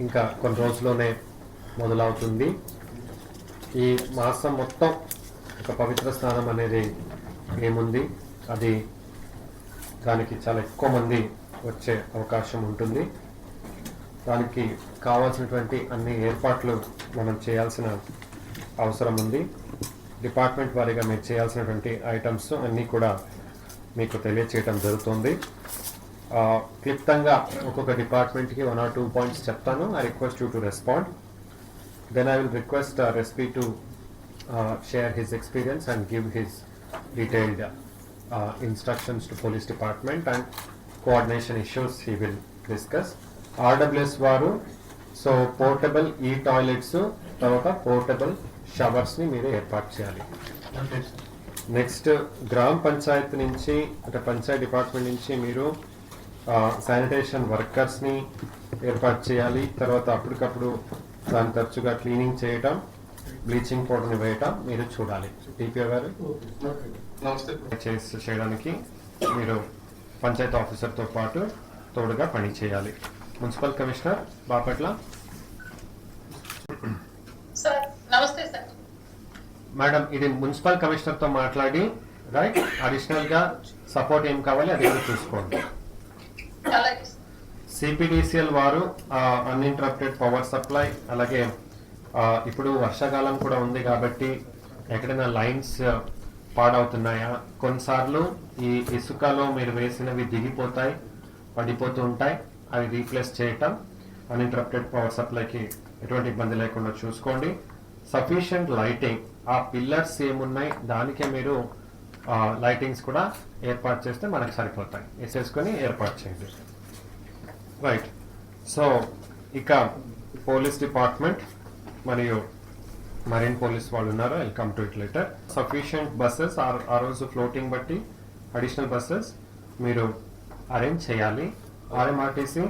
ఇంకా కొన్ని రోజుల్లోనే మొదలవుతుంది. ఈ మాసం మొత్తం ఒక పవిత్ర స్నానం అనేది ఏముంది? అది దానికి చాలా ఎక్కువ మంది వచ్చే అవకాశం ఉంటుంది. దానికి కావాల్సినటువంటి అన్ని ఏర్పాట్లు మనం చేయాల్సిన అవసరం ఉంది. డిపార్ట్మెంట్ వారీగా మీరు చేయాల్సినటువంటి ఐటమ్స్ అన్నీ కూడా మీకు తెలియచేయటం జరుగుతుంది. క్లిప్తంగా ఒక్కొక్క డిపార్ట్మెంట్కి వన్ ఆర్ టూ పాయింట్స్ చెప్తాను. I request you to respond then I will request రెస్పీ to share his experience and give his detailed instructions to police department and coordination issues he will discuss RWS వారు so portable ఈ toilets తర్వాత portable షవర్స్ని మీరు ఏర్పాటు చేయాలి. Next గ్రామ పంచాయత్ నుంచి అంటే పంచాయత్ డిపార్ట్మెంట్ నుంచి మీరు శానిటేషన్ వర్కర్స్ని ఏర్పాటు చేయాలి. తర్వాత అప్పటికప్పుడు దాన్ని తరచుగా క్లీనింగ్ చేయటం బ్లీచింగ్ పౌడర్ని వేయటం మీరు చూడాలి. టీపీఓ గారు? నమస్తే. చేసి చేయడానికి మీరు పంచాయత్ ఆఫీసర్తో పాటు తోడుగా పని చేయాలి. Municipal commissioner Bapatla. సార్ నమస్తే సార్. మేడం ఇది మున్సిపల్ కమిషనర్తో మాట్లాడి రైట్? అడిషనల్గా సపోర్ట్ ఏం కావాలి అది కూడా చూసుకోండి. సిపిడిసిఎల్ వారు అన్ఇంటరప్టెడ్ పవర్ సప్లై అలాగే ఇప్పుడు వర్షాకాలం కూడా ఉంది కాబట్టి ఎక్కడైనా లైన్స్ పాడవుతున్నాయా? కొన్నిసార్లు ఈ ఇసుకలో మీరు వేసినవి దిగిపోతాయి పడిపోతూ ఉంటాయి అవి రీప్లేస్ చేయటం అన్ఇంటరప్టెడ్ పవర్ సప్లైకి ఎటువంటి ఇబ్బంది లేకుండా చూసుకోండి. సఫిషియంట్ లైటింగ్ ఆ పిల్లర్స్ ఏమున్నాయి దానికే మీరు లైటింగ్స్ కూడా ఏర్పాటు చేస్తే మనకు సరిపోతాయి. వేసేసుకొని ఏర్పాటు చేయండి. రైట్ సో ఇక పోలీస్ డిపార్ట్మెంట్ మరియు మరీన్ పోలీస్ వాళ్ళు ఉన్నారు? Welcome to it letter sufficient buses ఆ రోజు ఫ్లోటింగ్ బట్టి అడిషనల్ బస్సెస్ మీరు అరేంజ్ చేయాలి. ఆర్ఎంఆర్టీసీ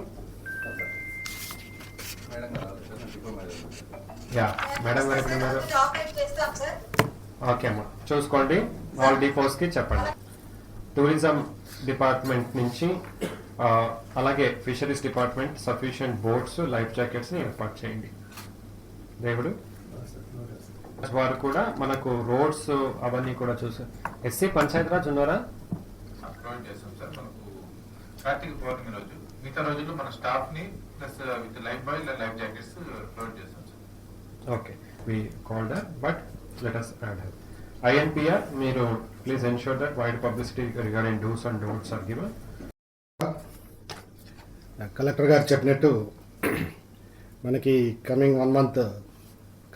యా మేడం గారు ఎక్కడ ఉన్నారు చాక్లెట్ చేస్తాం సార్ ఓకే అమ్మా. చూసుకోండి. ఆల్ డిపోస్కి చెప్పండి. టూరిజం డిపార్ట్మెంట్ నుంచి అలాగే fisheries department sufficient boats life జాకెట్స్ని ఏర్పాటు చేయండి. దేవుడు? వారు కూడా మనకు రోడ్స్ అవన్నీ కూడా చూసారు ఎస్సీ ఉన్నారా? మనకు కార్తీక పౌర్ణమి రోజు. మిగతా రోజుల్లో మన స్టాఫ్ని plus with lifebuoy life jackets provide చేస్తాం sir. Okay. We called but let us add her INPR మీరు please ensure that wide publicity regarding dos and don'ts are given collector గారు చెప్పినట్టు మనకి కమింగ్ వన్ మంత్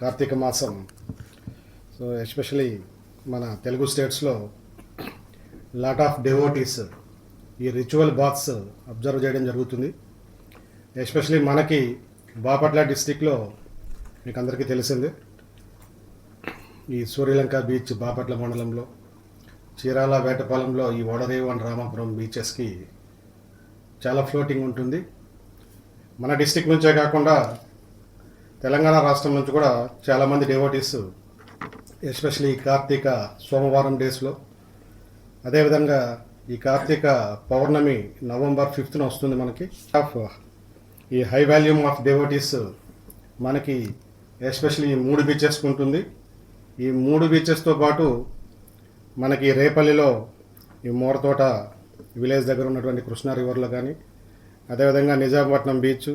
కార్తీక మాసం. So especially మన తెలుగు స్టేట్స్లో lot of devotees ఈ ritual baths observe చేయడం జరుగుతుంది. ఎస్పెషలీ మనకి బాపట్ల డిస్టిక్లో మీకు అందరికీ తెలిసిందే. ఈ సూర్యలంక బీచ్ బాపట్ల మండలంలో చీరాల వేటపాలెంలో ఈ ఓడరేవు అండ్ రామాపురం బీచెస్కి చాలా ఫ్లోటింగ్ ఉంటుంది. మన డిస్టిక్ నుంచే కాకుండా తెలంగాణ రాష్ట్రం నుంచి కూడా చాలామంది డెవోటీస్ ఎస్పెషలీ కార్తీక సోమవారం డేస్లో అదేవిధంగా ఈ కార్తీక పౌర్ణమి నవంబర్ ఫిఫ్త్న వస్తుంది మనకి. ఆఫ్ ఈ హై వాల్యూమ్ ఆఫ్ డెవోటీస్ మనకి ఎస్పెషలీ మూడు బీచెస్కి ఉంటుంది. ఈ మూడు బీచెస్తో పాటు మనకి రేపల్లిలో ఈ మోరతోట విలేజ్ దగ్గర ఉన్నటువంటి కృష్ణా రివర్లో కానీ అదేవిధంగా నిజామపట్నం బీచ్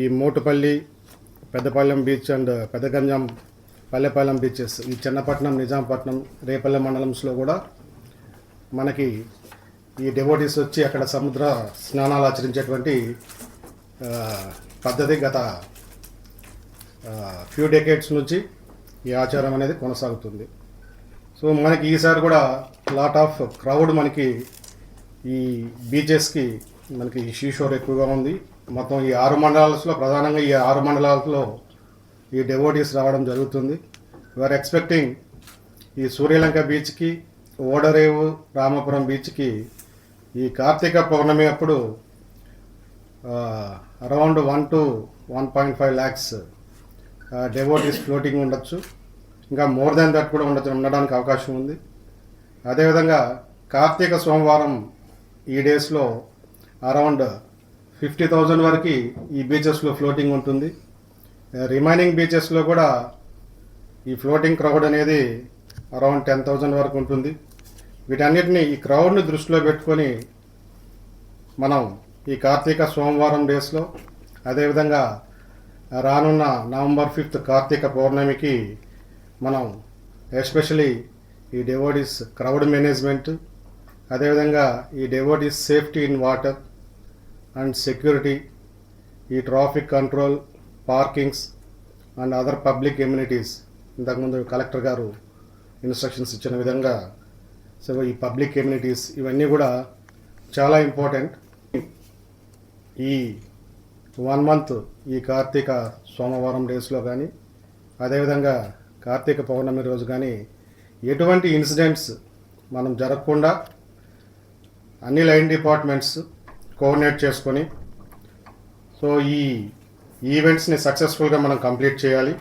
ఈ Motupalli Peddapalem beach and Peddaganjam Pallepalem beaches ఈ చిన్నపట్నం నిజాంపట్నం రేపల్లె మండలంస్లో కూడా మనకి ఈ డెవోటీస్ వచ్చి అక్కడ సముద్ర స్నానాలు ఆచరించేటువంటి పద్ధతి గత ఫ్యూ డెకేట్స్ నుంచి ఈ ఆచారం అనేది కొనసాగుతుంది. సో మనకి ఈసారి కూడా లాట్ ఆఫ్ క్రౌడ్ మనకి ఈ బీచెస్కి మనకి షీషోర్ ఎక్కువగా ఉంది. మొత్తం ఈ ఆరు మండలాల్లో ప్రధానంగా ఈ ఆరు మండలాల్లో ఈ డెవోటీస్ రావడం జరుగుతుంది. వీఆర్ ఎక్స్పెక్టింగ్ ఈ సూర్యలంక బీచ్కి ఓడరేవు రామపురం బీచ్కి ఈ కార్తీక పౌర్ణమి అప్పుడు around one to one point five lakhs devotees floating ఉండొచ్చు. ఇంకా మోర్ దాన్ దట్ కూడా ఉండొచ్చు ఉండడానికి అవకాశం ఉంది. అదేవిధంగా కార్తీక సోమవారం ఈ డేస్లో అరౌండ్ ఫిఫ్టీ థౌజండ్ వరకు ఈ బీచెస్లో ఫ్లోటింగ్ ఉంటుంది. రిమైనింగ్ బీచెస్లో కూడా ఈ ఫ్లోటింగ్ క్రౌడ్ అనేది అరౌండ్ టెన్ థౌజండ్ వరకు ఉంటుంది. వీటన్నిటిని ఈ క్రౌడ్ని దృష్టిలో పెట్టుకొని మనం ఈ కార్తీక సోమవారం డేస్లో అదేవిధంగా రానున్న నవంబర్ ఫిఫ్త్ కార్తీక పౌర్ణమికి మనం ఎస్పెషలీ ఈ డివోడీస్ క్రౌడ్ మేనేజ్మెంట్ అదేవిధంగా ఈ devotees safety in water and security ఈ traffic control parkings and other public amenities ఇంతకుముందు కలెక్టర్ గారు ఇన్స్ట్రక్షన్స్ ఇచ్చిన విధంగా సో ఈ పబ్లిక్ ఎమ్యూనిటీస్ ఇవన్నీ కూడా చాలా ఇంపార్టెంట్ ఈ వన్ మంత్ ఈ కార్తీక సోమవారం డేస్లో కానీ అదేవిధంగా కార్తీక పౌర్ణమి రోజు కానీ ఎటువంటి ఇన్సిడెంట్స్ మనం జరగకుండా అన్ని లైన్ డిపార్ట్మెంట్స్ కోఆర్డినేట్ చేసుకొని సో ఈ ఈవెంట్స్ని సక్సెస్ఫుల్గా మనం కంప్లీట్ చేయాలి.